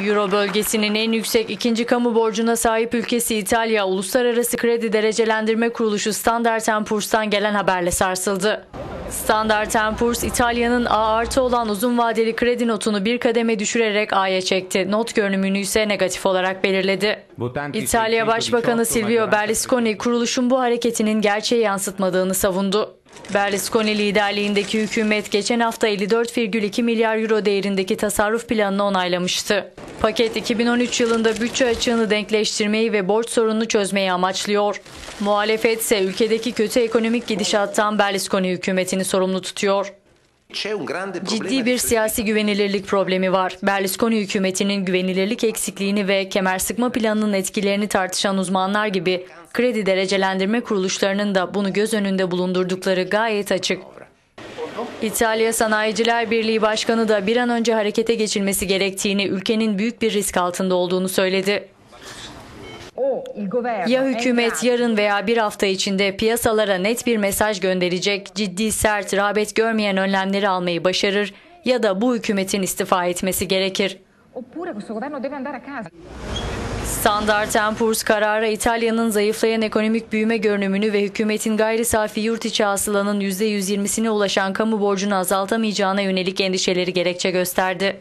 Euro bölgesinin en yüksek ikinci kamu borcuna sahip ülkesi İtalya, Uluslararası Kredi Derecelendirme Kuruluşu Standard Poor's'tan gelen haberle sarsıldı. Standard Poor's, İtalya'nın A artı olan uzun vadeli kredi notunu bir kademe düşürerek A'ya çekti. Not görünümünü ise negatif olarak belirledi. İtalya Başbakanı Silvio Berlusconi, kuruluşun bu hareketinin gerçeği yansıtmadığını savundu. Berlusconi liderliğindeki hükümet geçen hafta 54,2 milyar euro değerindeki tasarruf planını onaylamıştı. Paket 2013 yılında bütçe açığını denkleştirmeyi ve borç sorununu çözmeyi amaçlıyor. Muhalefet ise ülkedeki kötü ekonomik gidişattan Berlusconi hükümetini sorumlu tutuyor. Ciddi bir siyasi güvenilirlik problemi var. Berlusconi hükümetinin güvenilirlik eksikliğini ve kemer sıkma planının etkilerini tartışan uzmanlar gibi kredi derecelendirme kuruluşlarının da bunu göz önünde bulundurdukları gayet açık. İtalya Sanayiciler Birliği Başkanı da bir an önce harekete geçilmesi gerektiğini, ülkenin büyük bir risk altında olduğunu söyledi. Ya hükümet yarın veya bir hafta içinde piyasalara net bir mesaj gönderecek, ciddi sert, rağbet görmeyen önlemleri almayı başarır ya da bu hükümetin istifa etmesi gerekir. Standard Poor's karara İtalya'nın zayıflayan ekonomik büyüme görünümünü ve hükümetin gayri safi yurt içi hasılanın %120'sine ulaşan kamu borcunu azaltamayacağına yönelik endişeleri gerekçe gösterdi.